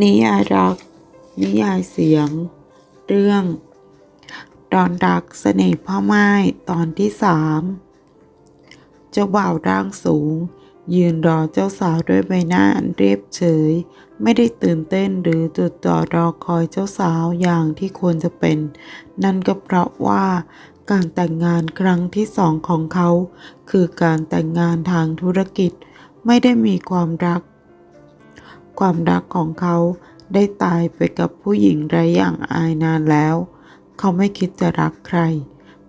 นิยายรัก นิยายเสียง เรื่อง ดอนรักเสน่ห์พ่อไม้ตอนที่สามเจ้าบ่าวร่างสูง ยืนรอเจ้าสาวด้วยใบหน้าอันเรียบเฉย ไม่ได้ตื่นเต้นหรือจดจ่อรอคอยเจ้าสาวอย่างที่ควรจะเป็น นั่นก็เพราะว่าการแต่งงานครั้งที่สองของเขา คือการแต่งงานทางธุรกิจ ไม่ได้มีความรัก ความรักของเขาได้ตายไปกับผู้หญิงไร้อย่างอายนานแล้ว เขาไม่คิดจะรักใคร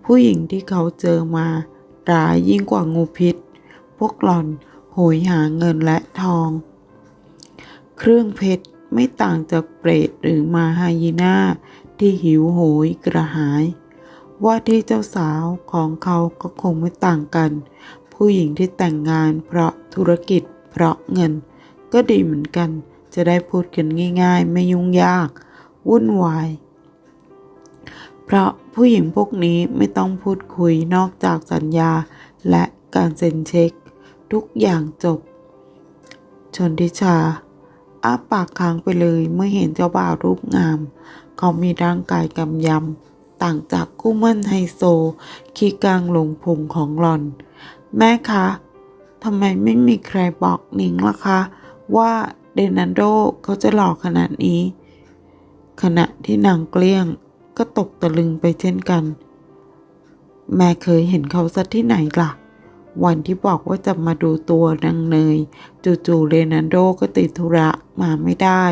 ผู้หญิงที่เขาเจอมาร้ายยิ่งกว่างูพิษ พวกหล่อนโหยหาเงินและทอง เครื่องเพชรไม่ต่างจากเปรตหรือมาฮายีนาที่หิวโหยกระหาย ว่าที่เจ้าสาวของเขาก็คงไม่ต่างกัน ผู้หญิงที่แต่งงานเพราะธุรกิจเพราะเงิน ก็ดีเหมือนกัน จะได้พูดกันง่าย ๆ ไม่ยุ่งยาก วุ่นวาย เพราะผู้หญิงพวกนี้ไม่ต้องพูดคุยนอกจากสัญญาและการเซ็นเช็ค ทุกอย่างจบ ชนทิชาอ้าปากค้างไปเลยเมื่อเห็นเจ้าบ่าวรูปงาม เขามีร่างกายกำยำ ต่างจากคู่มั่นไฮโซ ขี้กลางหลงพุงของหล่อน แม่คะทำไมไม่มีใครบอกหนิงล่ะคะ ว่าเดนันโดเขาจะหล่อขนาดนี้ ขณะที่นางเกลี้ยงก็ตกตะลึงไปเช่นกัน แม่เคยเห็นเขาสักที่ไหนล่ะ วันที่บอกว่าจะมาดูตัวนางเนย จู่ๆเรนันโดก็ติดธุระมาไม่ได้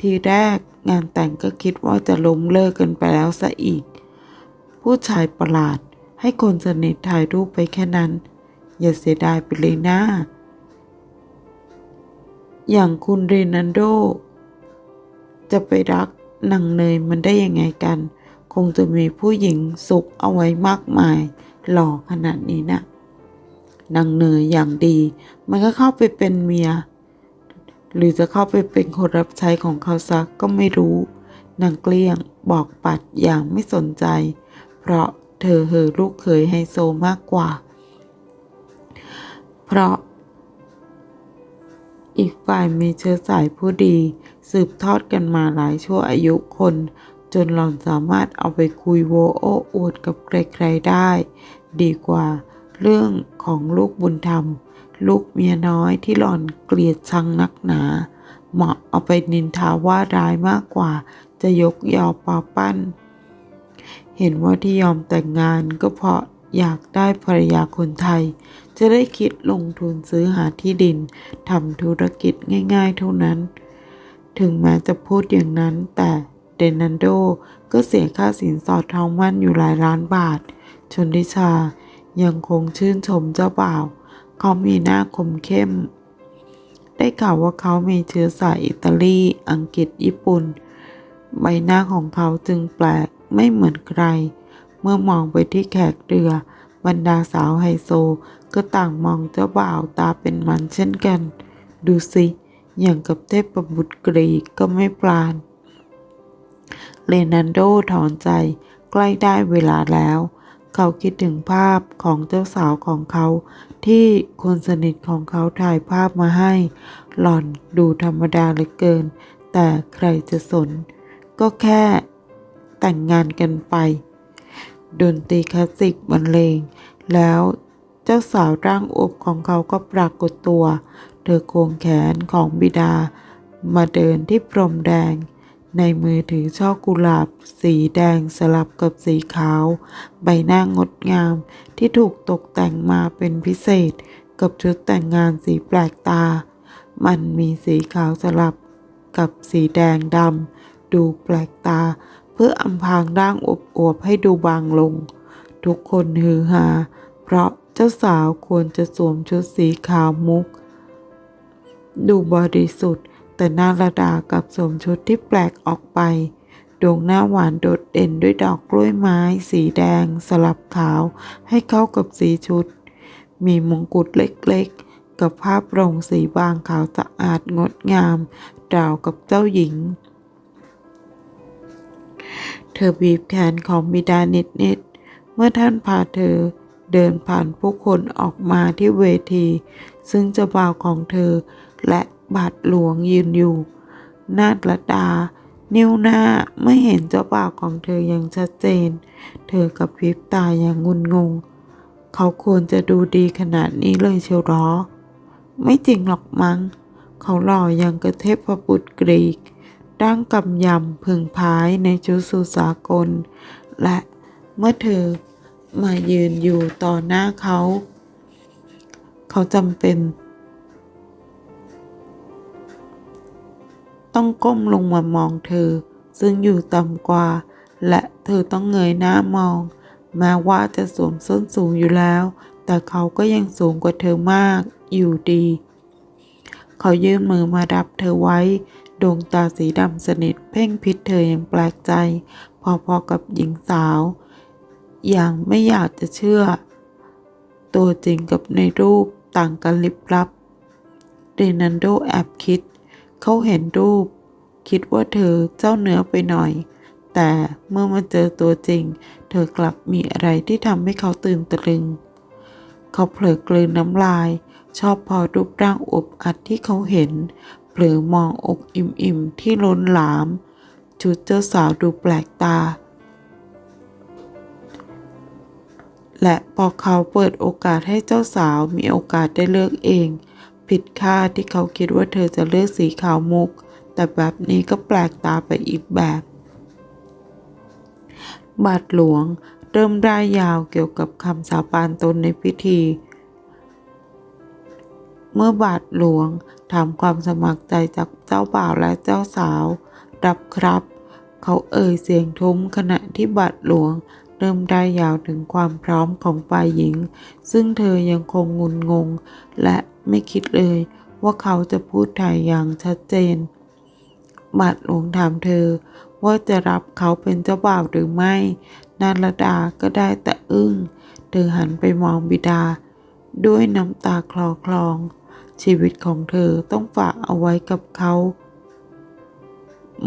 ทีแรกงานแต่งก็คิดว่าจะล้มเลิกกันไปแล้วซะอีก ผู้ชายประหลาดให้คนสนิทถ่ายรูปไปแค่นั้น อย่าเสียดายไปเลยนะ อย่างคุณเรนันโด จะไปรักนางเนยมันได้ยังไงกัน คงจะมีผู้หญิงสุกเอาไว้มากมาย หล่อขนาดนี้นะนางเนยอย่างดี มันก็เข้าไปเป็นเมีย หรือจะเข้าไปเป็นคนรับใช้ของเขาซักก็ไม่รู้ นางเกลี้ยงบอกปัดอย่างไม่สนใจ เพราะเธอเหอลูกเขยไฮโซมากกว่า เพราะ อีกฝ่ายมีเชื้อสายผู้ดี สืบทอดกันมาหลายชั่วอายุคน จนหล่อนสามารถเอาไปคุยโวโอ้อวดกับใครๆได้ ดีกว่าเรื่องของลูกบุญธรรม ลูกเมียน้อยที่หล่อนเกลียดชังนักหนา เหมาะเอาไปนินทาว่าร้ายมากกว่า จะยกยอปอปั้น เห็นว่าที่ยอมแต่งงานก็เพราะอยากได้ภรรยาคนไทย จะได้คิดลงทุนซื้อหาที่ดินทำธุรกิจง่ายๆเท่านั้น ถึงแม้จะพูดอย่างนั้น แต่เดนันโดก็เสียค่าสินสอดทองมั่นอยู่หลายล้านบาท ชนทิชายังคงชื่นชมเจ้าบ่าว เขามีหน้าคมเข้ม ได้ข่าวว่าเขามีเชื้อสายอิตาลี อังกฤษ ญี่ปุ่น ใบหน้าของเขาจึงแปลกไม่เหมือนใคร เมื่อมองไปที่แขกเรือ บรรดาสาวไฮโซ ก็ต่างมองเจ้าบ่าวตาเป็นมันเช่นกัน ดูสิ อย่างกับเทพประบุตรกรีกก็ไม่ปราณเลนันโดถอนใจใกล้ได้เวลาแล้ว เขาคิดถึงภาพของเจ้าสาวของเขา ที่คนสนิทของเขาถ่ายภาพมาให้ หล่อนดูธรรมดาเหลือเกิน แต่ใครจะสน ก็แค่แต่งงานกันไป ดนตรีคลาสสิกบรรเลง แล้วเจ้าสาวร่างอวบของเขาก็ปรากฏตัว เธอโควงแขนของบิดา มาเดินที่พรมแดง ในมือถือช่อกุหลาบ สีแดงสลับกับสีขาว ใบหน้างดงามที่ถูกตกแต่งมาเป็นพิเศษ กับชุดแต่งงานสีแปลกตา มันมีสีขาวสลับกับสีแดงดำดูแปลกตา พื่ออำพรางร่างอวบให้ดูบางลง ทุกคนฮือฮาเพราะเจ้าสาวควรจะสวมชุดสีขาวมุก ดูบริสุทธิ์ แต่น้าระดากับสวมชุดที่แปลกออกไป ดวงหน้าหวานโดดเด่นด้วยดอกกล้วยไม้ สีแดง สลับขาวให้เข้ากับสีชุด มีมงกุฎเล็กๆ กับผ้าโปร่งสีบางขาวสะอาดงดงามราวกับเจ้าหญิง เธอบีบแขนของบิดานิดๆเมื่อท่านพาเธอเดินผ่านผู้คนออกมาที่เวที ซึ่งเจ้าบ่าวของเธอและบาทหลวงยืนอยู่ นาฏลดา นิ้วหน้าไม่เห็นเจ้าบ่าวของเธออย่างชัดเจน เธอกับพริบตาอย่างงุนงง เขาควรจะดูดีขนาดนี้เลยเชียวหรอ ไม่จริงหรอกมั้ง เขาหล่ออย่างกระเทพบุตรกรีก ดั้งกำยำพึงพายในชุดสุสากล และเมื่อเธอมายืนอยู่ต่อหน้าเขา เขาจำเป็น ต้องก้มลงมามองเธอ ซึ่งอยู่ต่ำกว่า และเธอต้องเงยหน้ามอง แม้ว่าจะสวมส้นสูงอยู่แล้ว แต่เขาก็ยังสูงกว่าเธอมากอยู่ดี เขายื่นมือมารับเธอไว้ ดวงตาสีดำสนิทเพ่งพิษเธออย่างแปลกใจ พอๆกับหญิงสาว อย่างไม่อยากจะเชื่อ ตัวจริงกับในรูปต่างกันลิบลับเดนันโดแอบคิด เขาเห็นรูป คิดว่าเธอเจ้าเนื้อไปหน่อย แต่เมื่อมาเจอตัวจริง เธอกลับมีอะไรที่ทำให้เขาตื่นตะลึง เขาเผลอกลืนน้ำลาย ชอบพอรูปร่างอวบอัดที่เขาเห็น เผลอมองอกอิ่มๆที่ล้นหลาม ชุดเจ้าสาวดูแปลกตา และพอเขาเปิดโอกาสให้เจ้าสาวมีโอกาสได้เลือกเอง ผิดคาดที่เขาคิดว่าเธอจะเลือกสีขาวมุก แต่แบบนี้ก็แปลกตาไปอีกแบบ บาทหลวงเริ่มร่ายยาวเกี่ยวกับคำสาบานตนในพิธี เมื่อบาทหลวงถามความสมัครใจจากเจ้าบ่าวและเจ้าสาว รับครับ เขาเอ่ยเสียงทุ้มขณะที่บาทหลวงเริ่มได้ยาวถึงความพร้อมของฝ่ายหญิง ซึ่งเธอยังคงงุนงง และไม่คิดเลยว่าเขาจะพูดไทยอย่างชัดเจน บาทหลวงถามเธอ ว่าจะรับเขาเป็นเจ้าบ่าวหรือไม่ นาลดาก็ได้แต่อึ้ง เธอหันไปมองบิดา ด้วยน้ำตาคลอคลอง ชีวิตของเธอต้องฝากเอาไว้กับเขา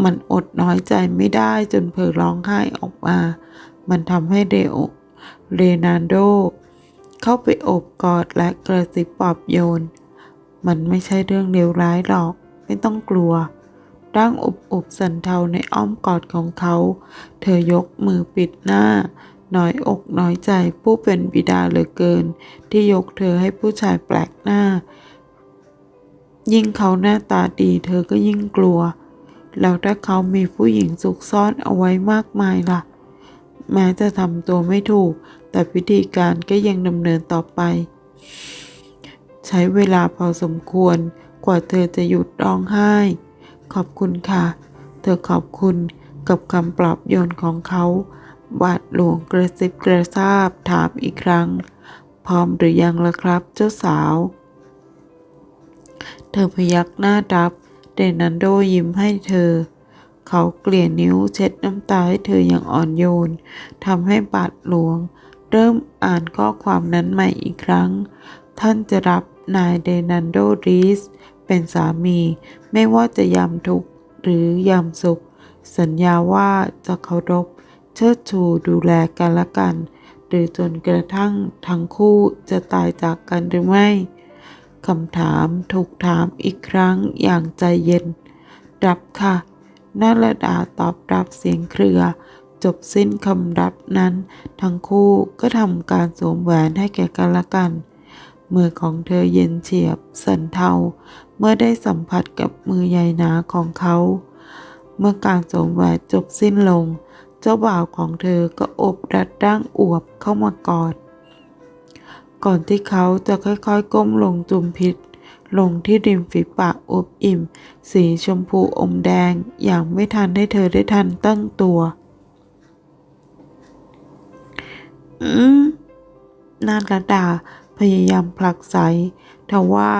มันอดน้อยใจไม่ได้จนเผลอร้องไห้ออกมา มันทำให้เดโอเรนานโด เข้าไปโอบกอดและกระซิบปลอบโยน มันไม่ใช่เรื่องเลวร้ายหรอก ไม่ต้องกลัว ร่างอบอบสันเทาในอ้อมกอดของเขา เธอยกมือปิดหน้าน้อยอกน้อยใจผู้เป็นบิดาเหลือเกิน ที่ยกเธอให้ผู้ชายแปลกหน้า ยิ่งเขาหน้าตาดีเธอก็ยิ่งกลัว แล้วถ้าเขามีผู้หญิงซุกซ่อนเอาไว้มากมายล่ะ แม้จะทำตัวไม่ถูก แต่พิธีการก็ยังดำเนินต่อไป ใช้เวลาพอสมควรกว่าเธอจะหยุดร้องไห้ ขอบคุณค่ะ เธอขอบคุณกับคำปลอบโยนของเขาบาทหลวงกระซิบกระซาบถามอีกครั้ง พร้อมหรือยังล่ะครับเจ้าสาว เธอพยักหน้ารับ เดนันโดยิ้มให้เธอ เขาเกลี่ยนิ้วเช็ดน้ำตาให้เธออย่างอ่อนโยนทำให้บาทหลวง เริ่มอ่านข้อความนั้นใหม่อีกครั้ง ท่านจะรับนายเดนันโดรีสเป็นสามี ไม่ว่าจะยามทุกข์หรือยามสุข สัญญาว่าจะเคารพ เชิดชูดูแลกันและกัน หรือจนกระทั่งทั้งคู่จะตายจากกันหรือไม่ คำถามถูกถามอีกครั้งอย่างใจเย็น รับค่ะนาลดาตอบรับเสียงเครือ จบสิ้นคำรับนั้น ทั้งคู่ก็ทำการสวมแหวนให้แก่กันและกัน มือของเธอเย็นเฉียบ สันเทา เมื่อได้สัมผัสกับมือใยหนาของเขา เมื่อการสวมแหวนจบสิ้นลง เจ้าบ่าวของเธอก็อบรัดร่างอวบเข้ามากอด ก่อนที่เขาจะค่อยๆ ก้มลงจุมพิษ ลงที่ริมฝีปากอบอิ่ม สีชมพูอมแดง อย่างไม่ทันให้เธอได้ทันตั้งตัว อืมนาฏดาพยายามผลักไสทว่า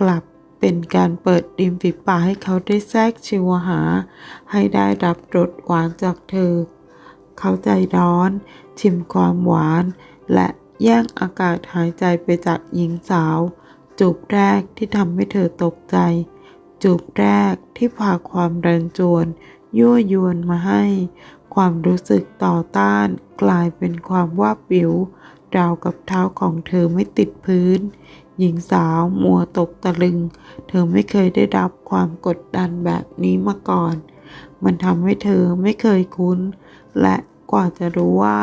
กลับเป็นการเปิดริมฝีปากให้เขาได้แทรกชิวหา ให้ได้รับรสหวานจากเธอ เขาใจร้อน ชิมความหวานและ แย่งอากาศหายใจไปจากหญิงสาว จูบแรกที่ทำให้เธอตกใจ จูบแรกที่พาความรันจวน ยั่วยวนมาให้ ความรู้สึกต่อต้านกลายเป็นความว่าบวิวราวกับเท้าของเธอไม่ติดพื้น หญิงสาวมัวตกตะลึง เธอไม่เคยได้รับความกดดันแบบนี้มาก่อน มันทำให้เธอไม่เคยคุ้น และกว่าจะรู้ว่า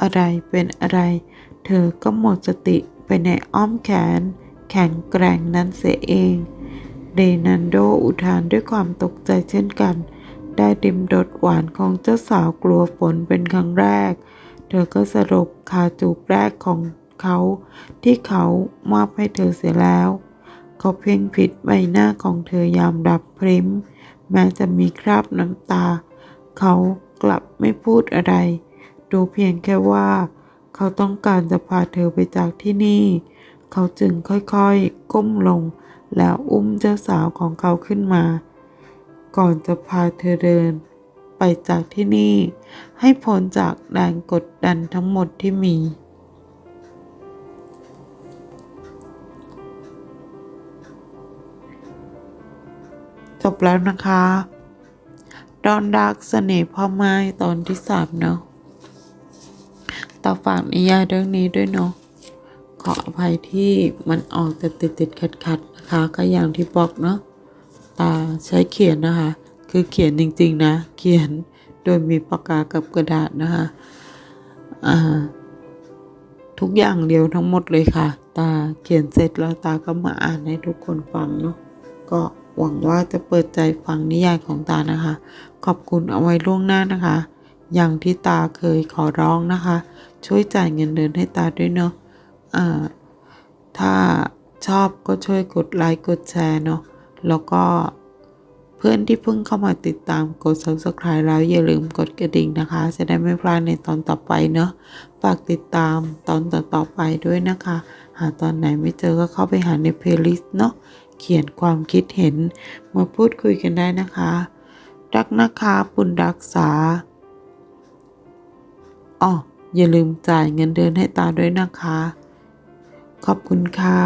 อะไรเป็นอะไร เธอก็หมดสติไปในอ้อมแขน แข็งแกร่งนั้นเสียเองเรนันโดอุทานด้วยความตกใจเช่นกัน ได้ดิมรสหวานของเจ้าสาวกลัวฝนเป็นครั้งแรก เธอก็สรุปคาจูบแรกของเขา ที่เขามอบให้เธอเสียแล้ว เขาเพ่งผิดใบหน้าของเธอยามดับพริมแม้จะมีคราบน้ำตา เขากลับไม่พูดอะไร ดูเพียงแค่ว่า เขาต้องการจะพาเธอไปจากที่นี่ เขาจึงค่อยๆ ก้มลง แล้วอุ้มเจ้าสาวของเขาขึ้นมา ก่อนจะพาเธอเดิน ไปจากที่นี่ ให้พ้นจากแรงกดดันทั้งหมดที่มีจบแล้วนะคะ ดอนดักเสน่ห์พ่อไม้ตอนที่สามเนาะ ตาฝากนิยายเรื่องนี้ด้วยเนาะขออภัยที่มันออกแต่ติดติดขัดขัดๆนะคะก็อย่างที่บอกเนาะตาใช้เขียนนะคะ คือเขียนจริง ๆ นะ เขียนโดยมีปากกากับกระดาษนะคะอ่าทุกอย่างเดียวทั้งหมดเลยค่ะ ตาเขียนเสร็จแล้วตาก็มาอ่านให้ทุกคนฟังเนาะก็หวังว่าจะเปิดใจฟังนิยายของตานะคะ ขอบคุณเอาไว้ล่วงหน้านะคะ อย่างที่ตาเคยขอร้องนะคะ ช่วยจ่ายเงินเดือนให้ตาด้วยเนาะอ่าถ้าชอบก็ช่วยกดไลค์กดแชร์เนาะแล้วก็เพื่อนที่เพิ่งเข้ามาติดตามกด subscribe แล้วอย่าลืมกดกระดิ่งนะคะ จะได้ไม่พลาดในตอนต่อไปเนาะฝากติดตามตอนต่อๆไปด้วยนะคะ หาตอนไหนไม่เจอก็เข้าไปหาใน playlist เนาะเขียนความคิดเห็นมาพูดคุยกันได้นะคะ รักนะคะปุณรักษา อ๋ออย่าลืมจ่ายเงินเดือนให้ตาด้วยนะคะ ขอบคุณค่ะ